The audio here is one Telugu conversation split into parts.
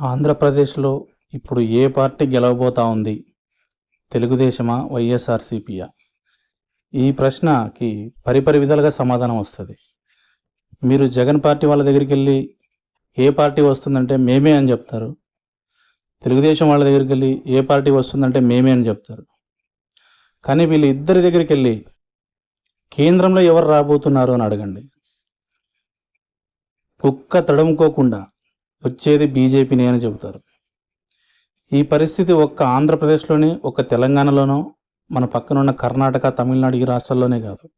ఆంధ్రప్రదేశ్లో ఇప్పుడు ఏ పార్టీ గెలవబోతా ఉంది? తెలుగుదేశమా వైఎస్ఆర్సీపీయా ఈ ప్రశ్నకి పరిపరి విధాలుగా సమాధానం వస్తుంది. మీరు జగన్ పార్టీ వాళ్ళ దగ్గరికి వెళ్ళి ఏ పార్టీ వస్తుందంటే మేమే అని చెప్తారు. తెలుగుదేశం వాళ్ళ దగ్గరికి వెళ్ళి ఏ పార్టీ వస్తుందంటే మేమే అని చెప్తారు. కానీ వీళ్ళు ఇద్దరి దగ్గరికి వెళ్ళి కేంద్రంలో ఎవరు రాబోతున్నారు అని అడగండి. కుక్క తడుముకోకుండా వచ్చేది బీజేపీని అని చెబుతారు. ఈ పరిస్థితి ఒక్క ఆంధ్రప్రదేశ్లోనే ఒక్క తెలంగాణలోనో మన పక్కనున్న కర్ణాటక తమిళనాడు ఈ రాష్ట్రాల్లోనే కాదు.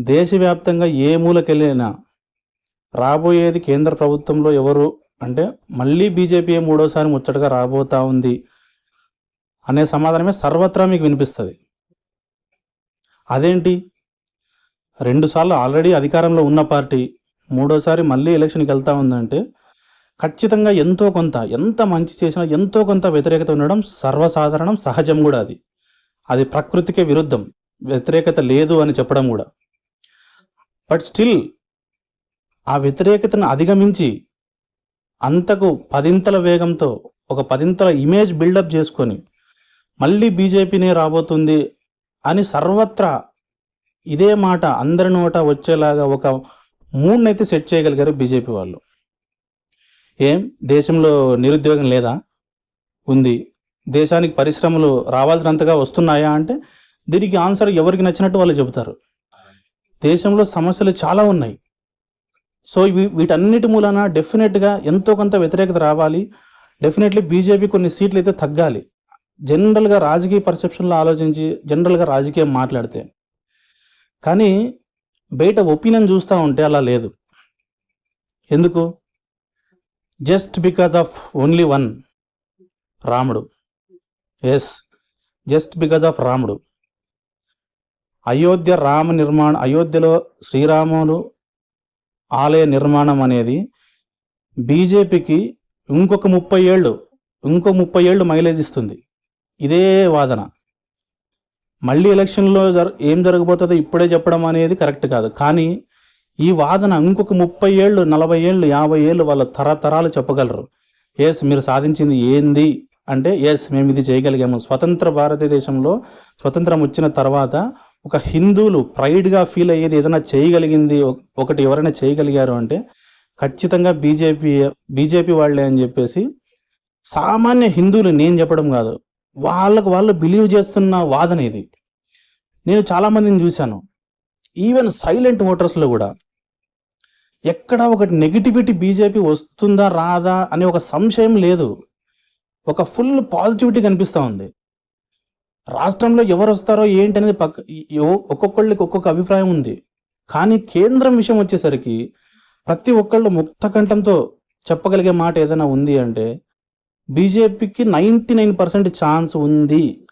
దేశవ్యాప్తంగా ఏ మూలకెళ్ళినా రాబోయేది కేంద్ర ప్రభుత్వంలో ఎవరు అంటే మళ్ళీ బీజేపీ మూడోసారి ముచ్చటగా రాబోతా ఉంది అనే సమాధానమే సర్వత్రా మీకు వినిపిస్తుంది. అదేంటి? రెండుసార్లు ఆల్రెడీ అధికారంలో ఉన్న పార్టీ మూడోసారి మళ్ళీ ఎలక్షన్కి వెళ్తా ఉందంటే ఖచ్చితంగా ఎంతో కొంత ఎంత మంచి చేసినా ఎంతో కొంత వ్యతిరేకత ఉండడం సర్వసాధారణం సహజం కూడా అది. అది ప్రకృతికే విరుద్ధం. వ్యతిరేకత లేదు అని చెప్పడం కూడా. బట్ స్టిల్ ఆ వ్యతిరేకతను అధిగమించి అంతకు పదింతల వేగంతో ఒక పదింతల ఇమేజ్ బిల్డప్ చేసుకొని మళ్ళీ బీజేపీనే రాబోతుంది అని సర్వత్రా ఇదే మాట అందరి నోట వచ్చేలాగా ఒక మూడ్నైతే సెట్ చేయగలిగారు బీజేపీ వాళ్ళు. ఏం? దేశంలో నిరుద్యోగం లేదా? ఉంది. దేశానికి పరిశ్రమలు రావాల్సినంతగా వస్తున్నాయా అంటే దీనికి ఆన్సర్ ఎవరికి నచ్చినట్టు వాళ్ళు చెబుతారు. దేశంలో సమస్యలు చాలా ఉన్నాయి. సో వీ వీటన్నిటి మూలన డెఫినెట్గా ఎంతో కొంత వ్యతిరేకత రావాలి. డెఫినెట్లీ బీజేపీ కొన్ని సీట్లు అయితే తగ్గాలి. జనరల్గా రాజకీయ పర్సెప్షన్లో ఆలోచించి జనరల్గా రాజకీయం మాట్లాడితే. కానీ బయట ఒపీనియన్ చూస్తూ ఉంటే అలా లేదు. ఎందుకు? Just because of only one రాముడు. ఎస్ జస్ట్ బికాజ్ ఆఫ్ రాముడు. అయోధ్య రామ నిర్మాణ అయోధ్యలో శ్రీరాములు ఆలయ నిర్మాణం అనేది బీజేపీకి ఇంకొక ముప్పై ఏళ్ళు ఇంకో ముప్పై ఏళ్ళు మైలేజ్ ఇస్తుంది. ఇదే వాదన. మళ్ళీ ఎలక్షన్లో జర ఏం జరగబోతుందో ఇప్పుడే చెప్పడం అనేది కరెక్ట్ కాదు. కానీ ఈ వాదన ఇంకొక ముప్పై ఏళ్ళు నలభై ఏళ్ళు యాభై ఏళ్ళు వాళ్ళ తరతరాలు చెప్పగలరు. ఎస్ మీరు సాధించింది ఏంది? అంటే ఎస్ మేము ఇది చేయగలిగాము. స్వతంత్ర భారతదేశంలో స్వతంత్రం వచ్చిన తర్వాత ఒక హిందువులు ప్రైడ్గా ఫీల్ అయ్యేది ఏదైనా చేయగలిగింది ఒకటి ఎవరైనా చేయగలిగారు అంటే ఖచ్చితంగా బీజేపీ బీజేపీ వాళ్ళే అని చెప్పేసి సామాన్య హిందువులు నేను చెప్పడం కాదు. వాళ్ళకు వాళ్ళు బిలీవ్ చేస్తున్న వాదన ఇది. నేను చాలా మందిని చూశాను. ఈవెన్ సైలెంట్ ఓటర్స్లో కూడా ఎక్కడ ఒకటి నెగిటివిటీ బీజేపీ వస్తుందా రాదా అనే ఒక సంశయం లేదు. ఒక ఫుల్ పాజిటివిటీ కనిపిస్తూ ఉంది. రాష్ట్రంలో ఎవరు వస్తారో ఏంటి అనేది పక్క ఒక్కొక్కళ్ళకి ఒక్కొక్క అభిప్రాయం ఉంది. కానీ కేంద్రం విషయం వచ్చేసరికి ప్రతి ఒక్కళ్ళు ముక్త కంఠంతో చెప్పగలిగే మాట ఏదైనా ఉంది అంటే బీజేపీకి నైంటీ నైన్ పర్సెంట్ ఛాన్స్ ఉంది.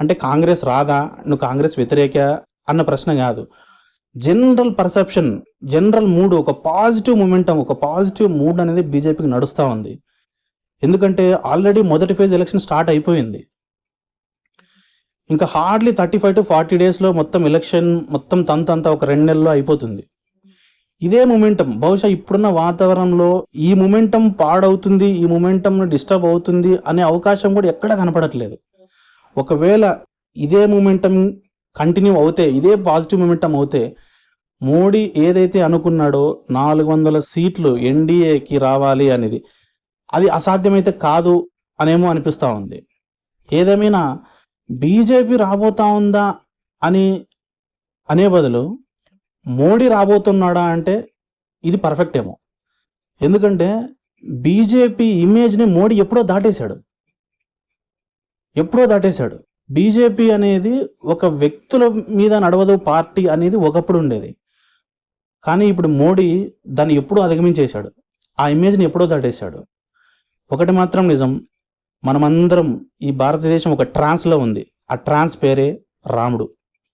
అంటే కాంగ్రెస్ రాదా? నువ్వు కాంగ్రెస్ వ్యతిరేక? అన్న ప్రశ్న కాదు. జనరల్ పర్సెప్షన్ జనరల్ మూడ్ ఒక పాజిటివ్ మూమెంటం ఒక పాజిటివ్ మూడ్ అనేది బీజేపీకి నడుస్తూ ఉంది. ఎందుకంటే ఆల్రెడీ మొదటి ఫేజ్ ఎలక్షన్ స్టార్ట్ అయిపోయింది. ఇంకా hardly thirty five to forty డేస్లో మొత్తం ఎలక్షన్ మొత్తం తంతంతా ఒక రెండు నెలల్లో అయిపోతుంది. ఇదే మూమెంటం బహుశా ఇప్పుడున్న వాతావరణంలో ఈ మూమెంటం పాడవుతుంది ఈ మూమెంటం డిస్టర్బ్ అవుతుంది అనే అవకాశం కూడా ఎక్కడ కనపడట్లేదు. ఒకవేళ ఇదే మూమెంటం కంటిన్యూ అవుతే ఇదే పాజిటివ్ మూమెంటం అవుతే మోడీ ఏదైతే అనుకున్నాడో నాలుగు వందల సీట్లు ఎన్డీఏకి రావాలి అనేది అది అసాధ్యమైతే కాదు అనేమో అనిపిస్తూ ఉంది. ఏదేమైనా బీజేపీ రాబోతా ఉందా అని అనే బదులు మోడీ రాబోతున్నాడా అంటే ఇది పర్ఫెక్ట్ ఏమో. ఎందుకంటే బీజేపీ ఇమేజ్ని మోడీ ఎప్పుడో దాటేశాడు. ఎప్పుడో దాటేశాడు. బీజేపీ అనేది ఒక వ్యక్తుల మీద నడవదు పార్టీ అనేది ఒకప్పుడు ఉండేది. కానీ ఇప్పుడు మోడీ దాన్ని ఎప్పుడూ అధిగమించేశాడు. ఆ ఇమేజ్ని ఎప్పుడో దాటేశాడు. ఒకటి మాత్రం నిజం మనమందరం ఈ భారతదేశం ఒక ట్రాన్స్లో ఉంది. ఆ ట్రాన్స్ పేరే రాముడు.